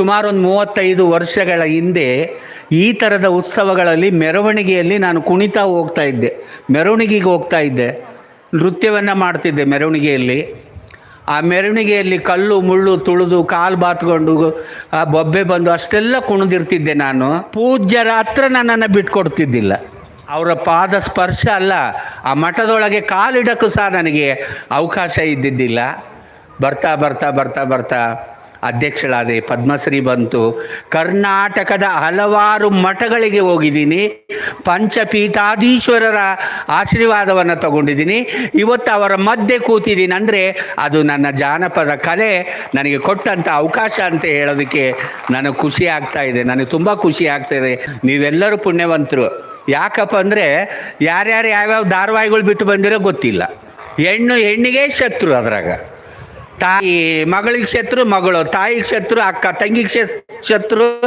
ಸುಮಾರು ಒಂದು ಮೂವತ್ತೈದು ವರ್ಷಗಳ ಹಿಂದೆ ಈ ಥರದ ಉತ್ಸವಗಳಲ್ಲಿ ಮೆರವಣಿಗೆಯಲ್ಲಿ ನಾನು ಕುಣಿತಾ ಹೋಗ್ತಾ ಇದ್ದೆ. ಮೆರವಣಿಗೆಗೆ ಹೋಗ್ತಾ ಇದ್ದೆ. ನೃತ್ಯವನ್ನು ಮಾಡ್ತಿದ್ದೆ ಮೆರವಣಿಗೆಯಲ್ಲಿ. ಆ ಮೆರವಣಿಗೆಯಲ್ಲಿ ಕಲ್ಲು, ಮುಳ್ಳು, ತುಳಿದು, ಕಾಲು ಬಾತ್ಕೊಂಡು, ಆ ಬೊಬ್ಬೆ ಬಂದು ಅಷ್ಟೆಲ್ಲ ಕುಣಿದಿರ್ತಿದ್ದೆ ನಾನು. ಪೂಜ್ಯರ ಹತ್ರ ನನ್ನನ್ನು ಬಿಟ್ಕೊಡ್ತಿದ್ದಿಲ್ಲ. ಅವರ ಪಾದ ಸ್ಪರ್ಶ ಅಲ್ಲ, ಆ ಮಠದೊಳಗೆ ಕಾಲಿಡಕ್ಕೂ ಸಹ ನನಗೆ ಅವಕಾಶ ಇದ್ದಿದ್ದಿಲ್ಲ. ಬರ್ತಾ ಬರ್ತಾ ಬರ್ತಾ ಬರ್ತಾ ಅಧ್ಯಕ್ಷಳಾದೆ ಪದ್ಮಶ್ರೀ ಬಂತು. ಕರ್ನಾಟಕದ ಹಲವಾರು ಮಠಗಳಿಗೆ ಹೋಗಿದ್ದೀನಿ. ಪಂಚಪೀಠಾಧೀಶ್ವರರ ಆಶೀರ್ವಾದವನ್ನು ತಗೊಂಡಿದ್ದೀನಿ. ಇವತ್ತು ಅವರ ಮಧ್ಯೆ ಕೂತಿದ್ದೀನಿ ಅಂದರೆ ಅದು ನನ್ನ ಜಾನಪದ ಕಲೆ. ನನಗೆ ಕೊಟ್ಟಂಥ ಅವಕಾಶ ಅಂತ ಹೇಳೋದಕ್ಕೆ ನನಗೆ ಖುಷಿ ಆಗ್ತಾ ಇದೆ. ನನಗೆ ತುಂಬ ಖುಷಿ ಆಗ್ತಾ ಇದೆ. ನೀವೆಲ್ಲರೂ ಪುಣ್ಯವಂತರು. ಯಾಕಪ್ಪ ಅಂದರೆ ಯಾರ್ಯಾರು ಯಾವ್ಯಾವ ಧಾರವಾಹಿಗಳು ಬಿಟ್ಟು ಬಂದಿರೋ ಗೊತ್ತಿಲ್ಲ. ಹೆಣ್ಣು ಹೆಣ್ಣಿಗೆ ಶತ್ರು ಅದ್ರಾಗ. ತಾಯಿ ಮಗಳಿಗೆ ಶತ್ರು ಮಗಳು ತಾಯಿಗೆ ಶತ್ರು, ಅಕ್ಕ ತಂಗಿಗೆ ಶತ್- ಶತ್ರು,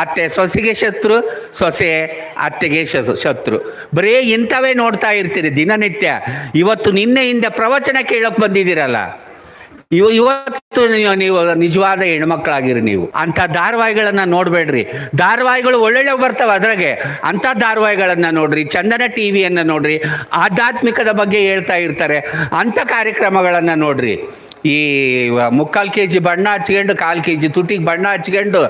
ಅತ್ತೆ ಸೊಸೆಗೆ ಶತ್ರು, ಸೊಸೆ ಅತ್ತೆಗೆ ಶತ್ರು. ಬರೀ ಇಂಥವೇ ನೋಡ್ತಾ ಇರ್ತೀರಿ ದಿನನಿತ್ಯ. ಇವತ್ತು ನಿನ್ನೆಯಿಂದ ಪ್ರವಚನ ಕೇಳೋಕೆ ಬಂದಿದ್ದೀರಲ್ಲ. ಇವ, ಇವತ್ತು ನೀವು ನಿಜವಾದ ಹೆಣ್ಮಕ್ಳಾಗಿರಿ ನೀವು. ಅಂಥ ಧಾರಾವಾಹಿಗಳನ್ನ ನೋಡಬೇಡ್ರಿ. ಧಾರಾವಾಹಿಗಳು ಒಳ್ಳೊಳ್ಳೆ ಬರ್ತಾವೆ ಅದ್ರಾಗೆ. ಅಂಥ ಧಾರಾವಾಹಿಗಳನ್ನ ನೋಡ್ರಿ. ಚಂದನ ಟಿ ವಿಯನ್ನು ನೋಡ್ರಿ. ಆಧ್ಯಾತ್ಮಿಕದ ಬಗ್ಗೆ ಹೇಳ್ತಾ ಇರ್ತಾರೆ. ಅಂಥ ಕಾರ್ಯಕ್ರಮಗಳನ್ನು ನೋಡ್ರಿ. ಈ ಮುಕ್ಕಾಲು ಕೆ ಜಿ ಬಣ್ಣ ಹಚ್ಕೊಂಡು, ಕಾಲು ಕೆ ಜಿ ತುಟಿಗೆ ಬಣ್ಣ ಹಚ್ಕೊಂಡು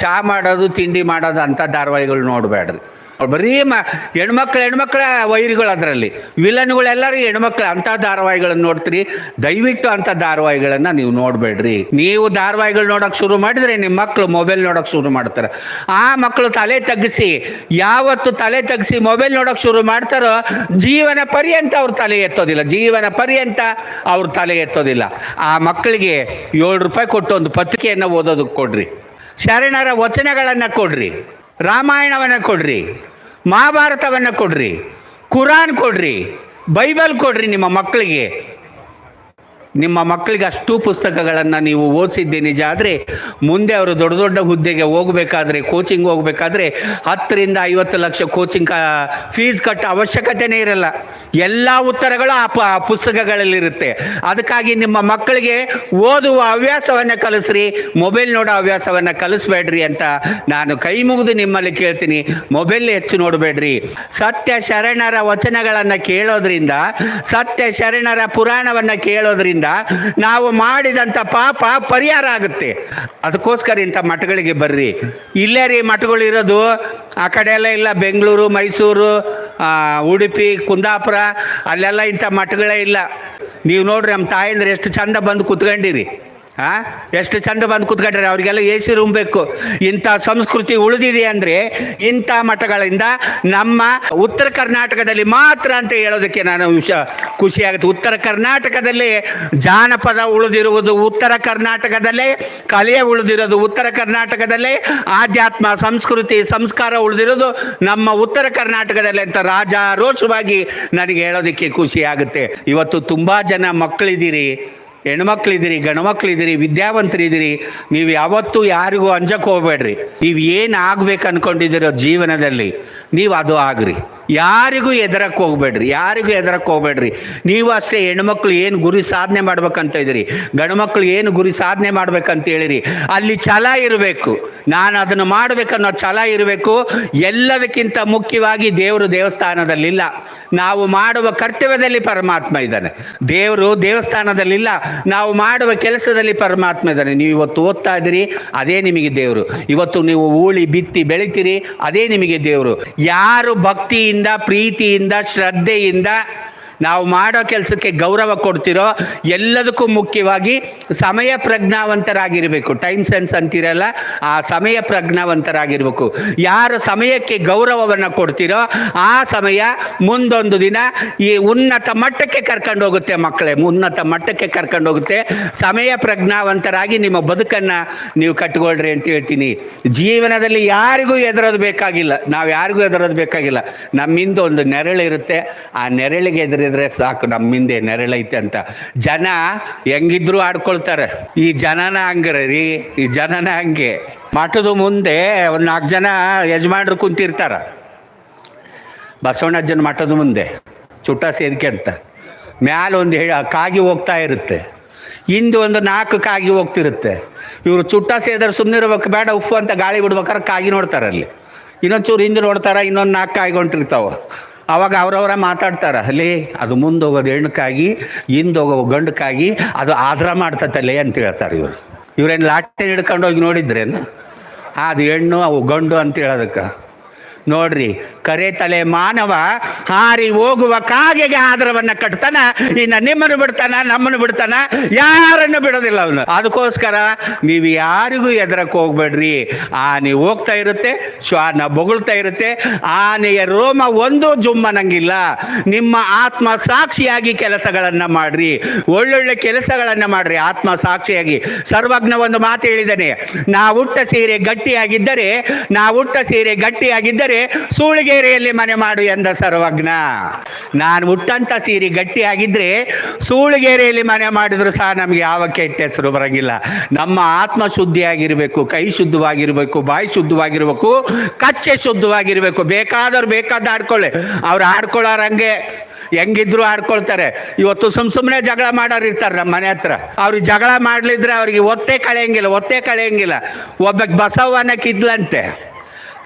ಚಹಾ ಮಾಡೋದು, ತಿಂಡಿ ಮಾಡೋದು ಅಂಥ ಧಾರಾವಾಹಿಗಳು ನೋಡಬೇಡ್ರಿ. ಬರೀ ಮ, ಹೆಣ್ಮಕ್ಳು, ಹೆಣ್ಮಕ್ಳ ವೈರಿಗಳು ಅದರಲ್ಲಿ. ವಿಲನ್ಗಳೆಲ್ಲರೂ ಹೆಣ್ಮಕ್ಳು, ಅಂಥ ಧಾರಾವಾಹಿಗಳನ್ನು ನೋಡ್ತೀರಿ. ದಯವಿಟ್ಟು ಅಂಥ ಧಾರಾವಾಹಿಗಳನ್ನು ನೀವು ನೋಡಬೇಡ್ರಿ. ನೀವು ಧಾರಾವಾಹಿಗಳು ನೋಡೋಕೆ ಶುರು ಮಾಡಿದ್ರೆ ನಿಮ್ಮ ಮಕ್ಕಳು ಮೊಬೈಲ್ ನೋಡೋಕೆ ಶುರು ಮಾಡ್ತಾರೆ. ಆ ಮಕ್ಕಳು ತಲೆ ತಗ್ಗಿಸಿ ಯಾವತ್ತು ತಲೆ ತಗ್ಗಿಸಿ ಮೊಬೈಲ್ ನೋಡೋಕೆ ಶುರು ಮಾಡ್ತಾರೋ, ಜೀವನ ಪರ್ಯಂತ ಅವ್ರ ತಲೆ ಎತ್ತೋದಿಲ್ಲ. ಜೀವನ ಪರ್ಯಂತ ಅವ್ರ ತಲೆ ಎತ್ತೋದಿಲ್ಲ. ಆ ಮಕ್ಕಳಿಗೆ ಏಳು ರೂಪಾಯಿ ಕೊಟ್ಟು ಒಂದು ಪತ್ರಿಕೆಯನ್ನು ಓದೋದಕ್ಕೆ ಕೊಡ್ರಿ. ಶರಣರ ವಚನಗಳನ್ನು ಕೊಡ್ರಿ. ರಾಮಾಯಣವನ್ನು ಕೊಡ್ರಿ. ಮಹಾಭಾರತವನ್ನು ಕೊಡ್ರಿ ಕುರಾನ್ ಕೊಡ್ರಿ ಬೈಬಲ್ ಕೊಡ್ರಿ ನಿಮ್ಮ ಮಕ್ಕಳಿಗೆ. ನಿಮ್ಮ ಮಕ್ಕಳಿಗೆ ಅಷ್ಟು ಪುಸ್ತಕಗಳನ್ನು ನೀವು ಓದಿಸಿದ್ದೆ ನಿಜ. ಆದರೆ ಮುಂದೆ ಅವರು ದೊಡ್ಡ ದೊಡ್ಡ ಹುದ್ದೆಗೆ ಹೋಗಬೇಕಾದ್ರೆ ಕೋಚಿಂಗ್ ಹೋಗಬೇಕಾದ್ರೆ ಹತ್ತರಿಂದ ಐವತ್ತು ಲಕ್ಷ ಕೋಚಿಂಗ್ ಫೀಸ್ ಕಟ್ಟ ಅವಶ್ಯಕತೆನೇ ಇರಲ್ಲ. ಎಲ್ಲ ಉತ್ತರಗಳು ಆ ಪ ಪುಸ್ತಕಗಳಲ್ಲಿರುತ್ತೆ. ಅದಕ್ಕಾಗಿ ನಿಮ್ಮ ಮಕ್ಕಳಿಗೆ ಓದುವ ಹವ್ಯಾಸವನ್ನು ಕಲಿಸ್ರಿ ಮೊಬೈಲ್ ನೋಡೋ ಹವ್ಯಾಸವನ್ನು ಕಲಿಸ್ಬೇಡ್ರಿ ಅಂತ ನಾನು ಕೈ ಮುಗಿದು ನಿಮ್ಮಲ್ಲಿ ಕೇಳ್ತೀನಿ. ಮೊಬೈಲ್ ಹೆಚ್ಚು ನೋಡಬೇಡ್ರಿ. ಸತ್ಯ ಶರಣರ ವಚನಗಳನ್ನು ಕೇಳೋದ್ರಿಂದ ಸತ್ಯ ಶರಣರ ಪುರಾಣವನ್ನು ಕೇಳೋದ್ರಿಂದ ನಾವು ಮಾಡಿದಂಥ ಪಾಪ ಪರಿಹಾರ ಆಗುತ್ತೆ. ಅದಕ್ಕೋಸ್ಕರ ಇಂಥ ಮಠಗಳಿಗೆ ಬರ್ರಿ. ಇಲ್ಲೇ ರೀ ಮಠಗಳು ಇರೋದು. ಆ ಕಡೆ ಎಲ್ಲ ಇಲ್ಲ ಬೆಂಗಳೂರು, ಮೈಸೂರು ಉಡುಪಿ, ಕುಂದಾಪುರ, ಅಲ್ಲೆಲ್ಲ ಇಂಥ ಮಠಗಳೇ ಇಲ್ಲ. ನೀವು ನೋಡ್ರಿ ನಮ್ಮ ತಾಯಂದ್ರೆ ಎಷ್ಟು ಚಂದ ಬಂದು ಕುತ್ಕೊಂಡಿರಿ. ಆ? ಎಷ್ಟು ಚಂದ ಬಂದು ಕುತ್ಕೊಂಡ್ರೆ ಅವರಿಗೆಲ್ಲ ಎ ಸಿ ರೂಮ್ ಬೇಕು. ಇಂಥ ಸಂಸ್ಕೃತಿ ಉಳಿದಿದೆ ಅಂದರೆ ಇಂಥ ಮಠಗಳಿಂದ ನಮ್ಮ ಉತ್ತರ ಕರ್ನಾಟಕದಲ್ಲಿ ಮಾತ್ರ ಅಂತ ಹೇಳೋದಕ್ಕೆ ನಾನು ವಿಷ ಖುಷಿಯಾಗುತ್ತೆ. ಉತ್ತರ ಕರ್ನಾಟಕದಲ್ಲಿ ಜಾನಪದ ಉಳಿದಿರುವುದು ಉತ್ತರ ಕರ್ನಾಟಕದಲ್ಲಿ ಕಲೆ ಉಳಿದಿರೋದು ಉತ್ತರ ಕರ್ನಾಟಕದಲ್ಲಿ, ಆಧ್ಯಾತ್ಮ, ಸಂಸ್ಕೃತಿ, ಸಂಸ್ಕಾರ ಉಳಿದಿರೋದು ನಮ್ಮ ಉತ್ತರ ಕರ್ನಾಟಕದಲ್ಲಿ ಅಂತ ರಾಜಾರೋಷವಾಗಿ ನನಗೆ ಹೇಳೋದಕ್ಕೆ ಖುಷಿ ಆಗುತ್ತೆ ಇವತ್ತು ತುಂಬ ಜನ ಮಕ್ಕಳಿದ್ದೀರಿ. ಹೆಣ್ಮಕ್ಳಿದ್ದೀರಿ ಗಂಡ್ಮಕ್ಳಿದ್ದೀರಿ ವಿದ್ಯಾವಂತರಿದ್ದೀರಿ ನೀವು ಯಾವತ್ತೂ ಯಾರಿಗೂ ಅಂಜಕ್ಕೆ ಹೋಗ್ಬೇಡ್ರಿ. ನೀವು ಏನು ಆಗ್ಬೇಕು ಅನ್ಕೊಂಡಿದ್ದೀರೋ ಜೀವನದಲ್ಲಿ ನೀವು ಅದು ಆಗ್ರಿ. ಯಾರಿಗೂ ಎದರಕ್ಕೆ ಹೋಗ್ಬೇಡ್ರಿ, ಯಾರಿಗೂ ಎದರಕ್ಕೆ ಹೋಗ್ಬೇಡ್ರಿ. ನೀವು ಅಷ್ಟೇ ಹೆಣ್ಮಕ್ಳು ಏನು ಗುರಿ ಸಾಧನೆ ಮಾಡ್ಬೇಕಂತ ಇದ್ದೀರಿ, ಗಂಡ್ಮಕ್ಳು ಏನು ಗುರಿ ಸಾಧನೆ ಮಾಡ್ಬೇಕಂತ ಹೇಳಿರಿ, ಅಲ್ಲಿ ಛಲ ಇರಬೇಕು. ನಾನು ಅದನ್ನು ಮಾಡಬೇಕನ್ನೋ ಛಲ ಇರಬೇಕು. ಎಲ್ಲದಕ್ಕಿಂತ ಮುಖ್ಯವಾಗಿ ದೇವರು ದೇವಸ್ಥಾನದಲ್ಲಿಲ್ಲ. ನಾವು ಮಾಡುವ ಕರ್ತವ್ಯದಲ್ಲಿ ಪರಮಾತ್ಮ ಇದ್ದಾನೆ. ದೇವರು ದೇವಸ್ಥಾನದಲ್ಲಿಲ್ಲ ನಾವು ಮಾಡುವ ಕೆಲಸದಲ್ಲಿ ಪರಮಾತ್ಮ ಇದ್ದಾನೆ. ನೀವು ಇವತ್ತು ಓದ್ತಾ ಇದ್ದೀರಿ, ಅದೇ ನಿಮಗೆ ದೇವರು. ಇವತ್ತು ನೀವು ಊಳಿ ಬಿತ್ತಿ ಬೆಳಿತೀರಿ, ಅದೇ ನಿಮಗೆ ದೇವರು. ಯಾರು ಭಕ್ತಿಯಿಂದ, ಪ್ರೀತಿಯಿಂದ, ಶ್ರದ್ಧೆಯಿಂದ ನಾವು ಮಾಡೋ ಕೆಲಸಕ್ಕೆ ಗೌರವ ಕೊಡ್ತಿರೋ ಎಲ್ಲದಕ್ಕೂ ಮುಖ್ಯವಾಗಿ ಸಮಯ ಪ್ರಜ್ಞಾವಂತರಾಗಿರಬೇಕು. ಟೈಮ್ ಸೆನ್ಸ್ ಅಂತಿರಲ್ಲ, ಆ ಸಮಯ ಪ್ರಜ್ಞಾವಂತರಾಗಿರಬೇಕು. ಯಾರು ಸಮಯಕ್ಕೆ ಗೌರವವನ್ನು ಕೊಡ್ತಿರೋ, ಆ ಸಮಯ ಮುಂದೊಂದು ದಿನ ಈ ಉನ್ನತ ಮಟ್ಟಕ್ಕೆ ಕರ್ಕೊಂಡು ಹೋಗುತ್ತೆ ಮಕ್ಕಳೇ. ಉನ್ನತ ಮಟ್ಟಕ್ಕೆ ಕರ್ಕೊಂಡು ಹೋಗುತ್ತೆ. ಸಮಯ ಪ್ರಜ್ಞಾವಂತರಾಗಿ ನಿಮ್ಮ ಬದುಕನ್ನು ನೀವು ಕಟ್ಕೊಳ್ರಿ ಅಂತ ಹೇಳ್ತೀನಿ. ಜೀವನದಲ್ಲಿ ಯಾರಿಗೂ ಎದುರೋದು ಬೇಕಾಗಿಲ್ಲ. ನಾವು ಯಾರಿಗೂ ಎದುರೋದು ಬೇಕಾಗಿಲ್ಲ. ನಮ್ಮಿಂದ ಒಂದು ನೆರಳಿರುತ್ತೆ. ಆ ನೆರಳಿಗೆ ಎದುರಿದ್ರೆ ಸಾಕು ನಮ್ಮಿಂದೆ ನೆರಳೈತೆ ಅಂತ. ಜನ ಹೆಂಗಿದ್ರು ಆಡ್ಕೊಳ್ತಾರೆ. ಈ ಜನನ ಹಂಗ್ರೆ ಈ ಜನನ ಹಂಗೆ. ಮಠದ ಮುಂದೆ ಒಂದು ನಾಲ್ಕು ಜನ ಯಜಮಾನ್ರು ಕುಂತಿರ್ತಾರ. ಬಸವಣ್ಣಜ್ಜನ ಮಠದ ಮುಂದೆ, ಚುಟ್ಟ ಸೇದಿಕೆ ಅಂತ. ಮ್ಯಾಲ ಒಂದು ಕಾಗಿ ಹೋಗ್ತಾ ಇರುತ್ತೆ. ಹಿಂದೆ ಒಂದು ನಾಲ್ಕು ಕಾಗಿ ಹೋಗ್ತಿರುತ್ತೆ. ಇವರು ಚುಟ್ಟ ಸೇದ್ರೆ ಸುಮ್ಮನೆ ಇರ್ಬೇಕು, ಬೇಡ, ಉಪ್ಪು ಅಂತ ಗಾಳಿ ಬಿಡ್ಬೇಕಾದ್ರೆ ಕಾಗಿ ನೋಡ್ತಾರೆ ಅಲ್ಲಿ. ಇನ್ನೊಂದು ಚೂರು ಹಿಂದೆ ನೋಡ್ತಾರ, ಇನ್ನೊಂದು ನಾಲ್ಕು ಕಾಯಿ ಹೊಂಟಿರ್ತಾವೆ ಅವಾಗ ಅವರವರ ಮಾತಾಡ್ತಾರ, ಲೇ, ಅದು ಮುಂದೆ ಹೋಗೋದು ಹೆಣ್ಣಕ್ಕಾಗಿ ಹಿಂದೆ ಹೋಗೋ ಗಂಡಕ್ಕಾಗಿ ಅದು ಆದ್ರ ಮಾಡ್ತತಲ್ಲೇ ಅಂತ ಹೇಳ್ತಾರೆ ಇವರು. ಇವರೇನು ಲಾಟೆ ಹಿಡ್ಕೊಂಡು ಹೋಗಿ ನೋಡಿದ್ರೇನು? ಅದು ಹೆಣ್ಣು, ಅವು ಗಂಡು ಅಂತ ಹೇಳೋದಕ್ಕೆ. ನೋಡ್ರಿ, ಕರೆ ತಲೆ ಮಾನವ ಹಾರಿ ಹೋಗುವ ಕಾಗೆಗೆ ಆಧಾರವನ್ನ ಕಟ್ತಾನ, ಇನ್ನು ನಿಮ್ಮನ್ನು ಬಿಡ್ತಾನ, ನಮ್ಮನ್ನು ಬಿಡ್ತಾನ, ಯಾರನ್ನು ಬಿಡೋದಿಲ್ಲ ಅವನು. ಅದಕ್ಕೋಸ್ಕರ ನೀವು ಯಾರಿಗೂ ಎದರಕ್ಕೆ ಹೋಗ್ಬೇಡ್ರಿ. ಆನೆ ಹೋಗ್ತಾ ಇರುತ್ತೆ, ಶ್ವಾನ ಬೊಗಳ್ತಾ ಇರುತ್ತೆ, ಆನೆಯ ರೋಮ ಒಂದು ಜುಮ್ಮನಂಗಿಲ್ಲ. ನಿಮ್ಮ ಆತ್ಮ ಸಾಕ್ಷಿಯಾಗಿ ಕೆಲಸಗಳನ್ನು ಮಾಡ್ರಿ. ಒಳ್ಳೊಳ್ಳೆ ಕೆಲಸಗಳನ್ನು ಮಾಡ್ರಿ, ಆತ್ಮ ಸಾಕ್ಷಿಯಾಗಿ. ಸರ್ವಜ್ಞ ಒಂದು ಮಾತು ಹೇಳಿದ್ದಾನೆ ಉಟ್ಟ ಸೀರೆ ಗಟ್ಟಿಯಾಗಿದ್ದರೆ, ನಾವುಟ್ಟ ಸೀರೆ ಗಟ್ಟಿಯಾಗಿದ್ದರೆ ಸೂಳಿಗೇರಿಯಲ್ಲಿ ಮನೆ ಮಾಡು ಎಂದ ಸರ್ವಜ್ಞ. ನಾನು ಉಟ್ಟಂತ ಸೀರೆ ಗಟ್ಟಿಯಾಗಿದ್ರೆ, ಸೂಳಿಗೇರಿಯಲ್ಲಿ ಮನೆ ಮಾಡಿದ್ರು ಸಹ ನಮಗೆ ಯಾವ ಕೆಟ್ಟ ಹೆಸರು ಬರಂಗಿಲ್ಲ. ನಮ್ಮ ಆತ್ಮ ಶುದ್ಧಿಯಾಗಿರಬೇಕು, ಕೈ ಶುದ್ಧವಾಗಿರಬೇಕು, ಬಾಯಿ ಶುದ್ಧವಾಗಿರಬೇಕು, ಕಚ್ಚೆ ಶುದ್ಧವಾಗಿರಬೇಕು. ಬೇಕಾದವ್ರು ಬೇಕಾದ ಆಡ್ಕೊಳ್ಳಿ. ಅವ್ರು ಆಡ್ಕೊಳ್ಳೋರಂಗೆ ಹೆಂಗಿದ್ರು ಆಡ್ಕೊಳ್ತಾರೆ. ಇವತ್ತು ಸುಮ್ ಸುಮ್ಮನೆ ಜಗಳ ಮಾಡೋರು ಇರ್ತಾರೆ ನಮ್ಮ ಮನೆ ಹತ್ರ. ಅವ್ರಿಗೆ ಜಗಳ ಮಾಡ್ಲಿದ್ರೆ ಅವ್ರಿಗೆ ಒತ್ತೆ ಕಳೆಯಂಗಿಲ್ಲ ಒತ್ತೆ ಕಳೆಯಂಗಿಲ್ಲ. ಒಬ್ಬ ಬಸವನಕ್ಕಿದ್ಲಂತೆ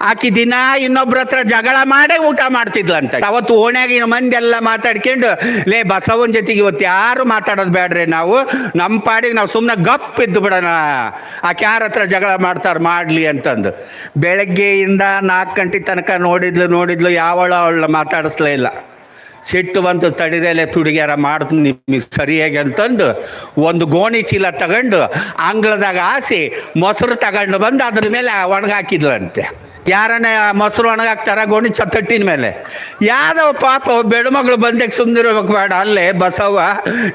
ಆಕಿ ದಿನ ಇನ್ನೊಬ್ರ ಹತ್ರ ಜಗಳ ಮಾಡೇ ಊಟ ಮಾಡ್ತಿದ್ಲಂತ. ಅವತ್ತು ಓಣ್ಯಾಗಿನ ಎಲ್ಲ ಮಾತಾಡ್ಕೊಂಡು, ಲೇ ಬಸವನ ಜೊತೆಗೆ ಇವತ್ತು ಯಾರು ಮಾತಾಡೋದು ಬೇಡ್ರಿ ನಾವು? ನಮ್ಮ ಪಾಡಿಗೆ ನಾವು ಸುಮ್ಮನೆ ಗಪ್ ಇದ್ದು ಬಿಡೋಣ. ಆಕೆ ಯಾರ ಹತ್ರ ಜಗಳ ಮಾಡ್ತಾರೆ ಮಾಡಲಿ ಅಂತಂದು. ಬೆಳಗ್ಗೆಯಿಂದ ನಾಲ್ಕು ಗಂಟೆ ತನಕ ನೋಡಿದ್ಲು ನೋಡಿದ್ಲು, ಯಾವಳ ಅವಳ ಮಾತಾಡಿಸ್ಲೇ ಇಲ್ಲ. ಸಿಟ್ಟು ಬಂತು, ತಡಿರೇಲೆ ತುಡಿಗ್ಯಾರ ಮಾಡ್ತೀನಿ ನಿಮಗೆ ಸರಿಯಾಗಿ ಅಂತಂದು ಒಂದು ಗೋಣಿ ಚೀಲ ತಗೊಂಡು ಅಂಗಳದಾಗ ಹಾಸಿ ಮೊಸರು ತಗೊಂಡು ಬಂದು ಅದ್ರ ಮೇಲೆ ಒಣಗಾಕಿದ್ಲಂತೆ. ಯಾರನ್ನ ಮೊಸರು ಒಣಗಾಕ್ತಾರ ಗೋಣಿ ಚತ್ತಟ್ಟಿನ ಮೇಲೆ. ಯಾವ್ದವ ಪಾಪ ಬೆಡಮಗಳು ಬಂದಕ್ಕೆ ಸುಮ್ಮನಿರ್ಬೇಕು ಬೇಡ, ಅಲ್ಲೇ ಬಸವ್ವ,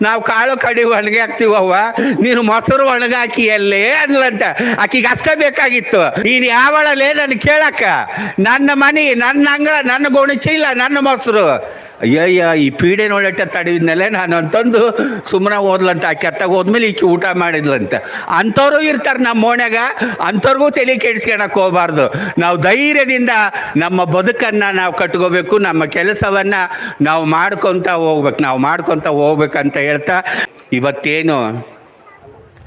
ನಾವು ಕಾಳು ಕಡಿ ಒಣಗಿ ಹಾಕ್ತೀವವ್ವ, ನೀನು ಮೊಸರು ಒಣಗಾಕಿ ಅಲ್ಲೇ ಅನ್ಲಂತ ಆಕಿಗೆ ಅಷ್ಟೇ ಬೇಕಾಗಿತ್ತು. ನೀನು ಯಾವಳಲ್ಲೇ ನನ್ನ ಕೇಳಕ್ಕ. ನನ್ನ ಮನೆ, ನನ್ನ ಅಂಗಳ, ನನ್ನ ಗೋಣಿ ಇಲ್ಲ ನನ್ನ ಮೊಸರು. ಅಯ್ಯಯ್ಯ, ಈ ಪೀಡೆ ನೋಡಟ್ಟ ತಡೆದ್ಮೇಲೆ ನಾನು ಅಂತಂದು ಸುಮ್ಮನೆ ಓದ್ಲಂತ, ಆ ಕೆತ್ತಾಗ ಹೋದ್ಮೇಲೆ ಈಕೆ ಊಟ ಮಾಡಿದ್ಲಂತ. ಅಂಥವ್ರು ಇರ್ತಾರೆ ನಮ್ಮ ಓಣ್ಯಾಗ ಅಂಥವ್ರಿಗೂ ತಲೆ ಕೆಡಿಸ್ಕೊಳಕ್ಕೆ ಹೋಗಬಾರ್ದು. ನಾವು ಧೈರ್ಯದಿಂದ ನಮ್ಮ ಬದುಕನ್ನು ನಾವು ಕಟ್ಕೋಬೇಕು, ನಮ್ಮ ಕೆಲಸವನ್ನು ನಾವು ಮಾಡ್ಕೊತ ಹೋಗ್ಬೇಕು, ನಾವು ಮಾಡ್ಕೊತ ಹೋಗ್ಬೇಕಂತ ಹೇಳ್ತಾ, ಇವತ್ತೇನು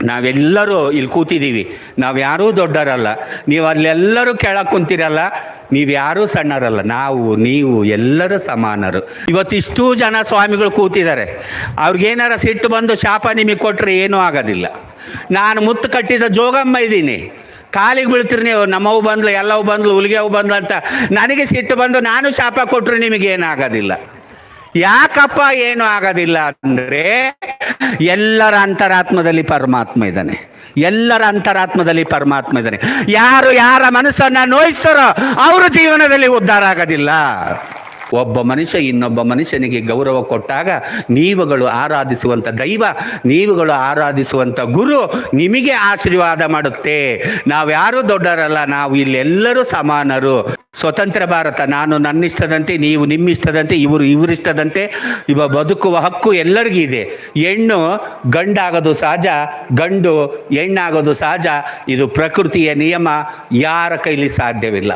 ನಾವೆಲ್ಲರೂ ಇಲ್ಲಿ ಕೂತಿದ್ದೀವಿ. ನಾವು ಯಾರೂ ದೊಡ್ಡರಲ್ಲ ನೀವು ಅಲ್ಲೆಲ್ಲರೂ ಕೆಳಗೆ ಕುಂತಿರಲ್ಲ. ನೀವು ಯಾರೂ ಸಣ್ಣರಲ್ಲ ನಾವು, ನೀವು ಎಲ್ಲರೂ ಸಮಾನರು. ಇವತ್ತಿಷ್ಟು ಜನ ಸ್ವಾಮಿಗಳು ಕೂತಿದ್ದಾರೆ. ಅವ್ರಿಗೇನಾರ ಸಿಟ್ಟು ಬಂದು ಶಾಪ ನಿಮಗೆ ಕೊಟ್ಟರೆ ಏನೂ ಆಗೋದಿಲ್ಲ. ನಾನು ಮುತ್ತು ಕಟ್ಟಿದ ಜೋಗಮ್ಮ ಇದ್ದೀನಿ. ಕಾಲಿಗೆ ಬೀಳ್ತೀರಿ ನೀವು ನಮ್ಮವು ಬಂದ್ಲು ಎಲ್ಲವೂ ಬಂದ್ಲು ಹುಲಿಗೆವು ಬಂದ್ಲು ಅಂತ. ನನಗೆ ಸಿಟ್ಟು ಬಂದು ನಾನು ಶಾಪ ಕೊಟ್ಟರು ನಿಮಗೇನಾಗೋದಿಲ್ಲ. ಯಾಕಪ್ಪ ಏನು ಆಗೋದಿಲ್ಲ ಅಂದರೆ ಎಲ್ಲರ ಅಂತರಾತ್ಮದಲ್ಲಿ ಪರಮಾತ್ಮ ಇದ್ದಾನೆ. ಎಲ್ಲರ ಅಂತರಾತ್ಮದಲ್ಲಿ ಪರಮಾತ್ಮ ಇದ್ದಾನೆ. ಯಾರು ಯಾರ ಮನಸ್ಸನ್ನ ನೋಯಿಸ್ತಾರೋ ಅವ್ರ ಜೀವನದಲ್ಲಿ ಉದ್ಧಾರ ಆಗೋದಿಲ್ಲ. ಒಬ್ಬ ಮನುಷ್ಯ ಇನ್ನೊಬ್ಬ ಮನುಷ್ಯನಿಗೆ ಗೌರವ ಕೊಟ್ಟಾಗ ನೀವುಗಳು ಆರಾಧಿಸುವಂಥ ದೈವ, ನೀವುಗಳು ಆರಾಧಿಸುವಂಥ ಗುರು ನಿಮಗೆ ಆಶೀರ್ವಾದ ಮಾಡುತ್ತೆ. ನಾವ್ಯಾರೂ ದೊಡ್ಡರಲ್ಲ, ನಾವು ಇಲ್ಲೆಲ್ಲರೂ ಸಮಾನರು. ಸ್ವತಂತ್ರ ಭಾರತ, ನಾನು ನನ್ನಿಷ್ಟದಂತೆ, ನೀವು ನಿಮ್ಮಿಷ್ಟದಂತೆ, ಇವರು ಇವರಿಷ್ಟದಂತೆ, ಇವ ಬದುಕುವ ಹಕ್ಕು ಎಲ್ಲರಿಗೂ ಇದೆ. ಹೆಣ್ಣು ಗಂಡಾಗೋದು ಸಹಜ, ಗಂಡು ಹೆಣ್ಣಾಗೋದು ಸಹಜ, ಇದು ಪ್ರಕೃತಿಯ ನಿಯಮ, ಯಾರ ಕೈಲಿ ಸಾಧ್ಯವಿಲ್ಲ.